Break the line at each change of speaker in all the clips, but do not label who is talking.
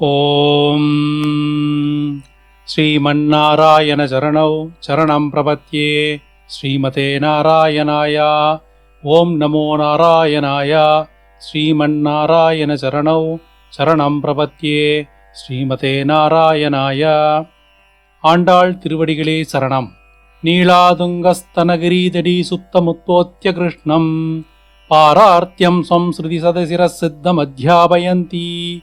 ஓம் ஸ்ரீமன்னாராயண சரணௌ சரணம் பிரபத்யே ஸ்ரீமதே நாராயணாய ஓம் நமோ நாராயணாய ஸ்ரீமன்னாராயண சரணௌ சரணம் பிரபத்யே ஸ்ரீமதே நாராயணாய ஆண்டாள் திருவடிகளே சரணம் நீளாதுங்கஸ்தனகிரீதடி சுத்தமுத்தோத்திய கிருஷ்ணம் பாரார்த்தியம் சம்ஸ்ருதி சதசிரசித்தமத்தியாபயந்தி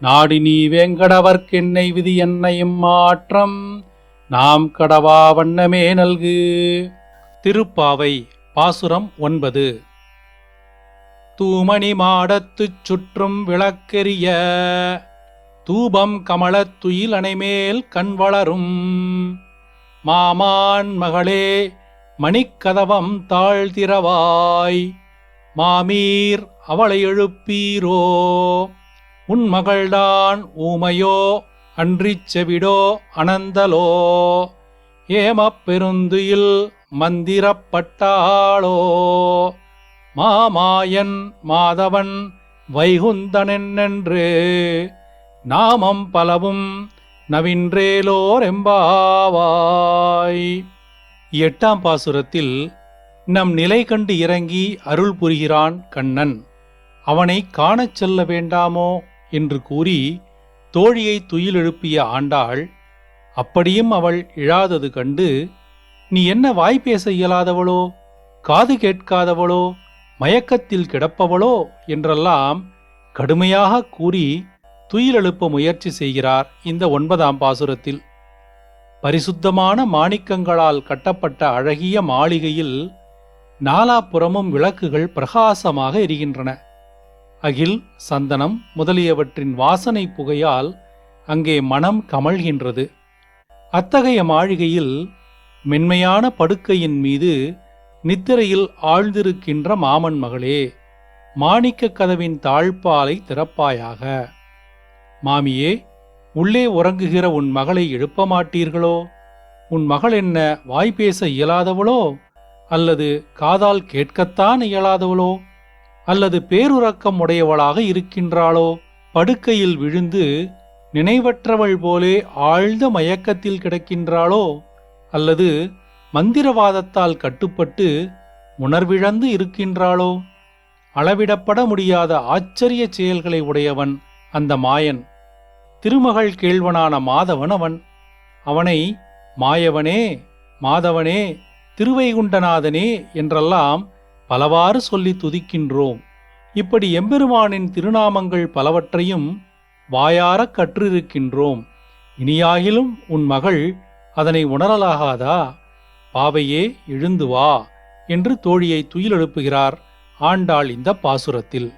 நாடி நீ வேங்கடவர்க்கென்னை விதி என்னையும் மாற்றம். நாம் கடவா வண்ணமே நல்கு. திருப்பாவை பாசுரம் ஒன்பது. தூமணி மாடத்துச் சுற்றும் விளக்கெரிய. தூபம் கமலத் துயில் அணைமேல் கண் வளரும். மாமான் மகளே மணிக்கதவம் தாழ்த்திரவாய் மாமீர் அவளை எழுப்பீரோ? உன் மகள்தான் ஊமையோ அன்றிச் செவிடோ அனந்தலோ. ஏமப் பெருந்துயில் மந்திரப்பட்டாளோ மாமாயன் மாதவன் வைகுந்தனென்னென்று. நாமம் பலவும் நவின்றேலோரெம்பாவாய். எட்டாம் பாசுரத்தில் நம் நிலை கண்டு இறங்கி அருள் புரிகிறான் கண்ணன். அவனை காணச் செல்ல வேண்டாமோ? என்று கூறி தோழியை துயிலெழுப்பிய ஆண்டாள் அப்படியும் அவள் இழாதது கண்டு நீ என்ன வாய் பேச இயலாதவளோ காது கேட்காதவளோ மயக்கத்தில் கிடப்பவளோ? என்றெல்லாம் கடுமையாக கூறி துயில் எழுப்ப முயற்சி செய்கிறார் இந்த ஒன்பதாம் பாசுரத்தில். பரிசுத்தமான மாணிக்கங்களால் கட்டப்பட்ட அழகிய மாளிகையில் நாலாப்புறமும் விளக்குகள் பிரகாசமாக எரிகின்றன. அகில் சந்தனம் முதலியவற்றின் வாசனை புகையால் அங்கே மனம் கமழ்கின்றது. அத்தகைய மாளிகையில் மென்மையான படுக்கையின் மீது நித்திரையில் ஆழ்ந்திருக்கின்ற மாமன் மகளே மாணிக்கக் கதவின் தாழ்பாலை திறப்பாயாக. மாமியே உள்ளே உறங்குகிற உன் மகளை எழுப்ப மாட்டீர்களோ உன் மகள் என்ன வாய் பேச இயலாதவளோ? அல்லது காதால் கேட்கத்தான் இயலாதவளோ? அல்லது பேருறக்கம் உடையவளாக இருக்கின்றாளோ? படுக்கையில் விழுந்து நினைவற்றவள் போலே ஆழ்ந்த மயக்கத்தில் கிடக்கின்றாளோ? அல்லது மந்திரவாதத்தால் கட்டுப்பட்டு உணர்விழந்து இருக்கின்றாளோ? அளவிடப்பட முடியாத ஆச்சரிய செயல்களை உடையவன் அந்த மாயன். திருமகள் கேள்வனான மாதவன் அவன். அவனை மாயவனே மாதவனே திருவைகுண்டநாதனே என்றெல்லாம் பலவாறு சொல்லி துதிக்கின்றோம். இப்படி எம்பெருமானின் திருநாமங்கள் பலவற்றையும் வாயாரக் கற்றிருக்கின்றோம். இனியாகிலும் உன் மகள் அதனை உணரலாகாதா? பாவையே எழுந்து வா என்று தோழியை துயிலெழுப்புகிறார் ஆண்டாள் இந்த பாசுரத்தில்.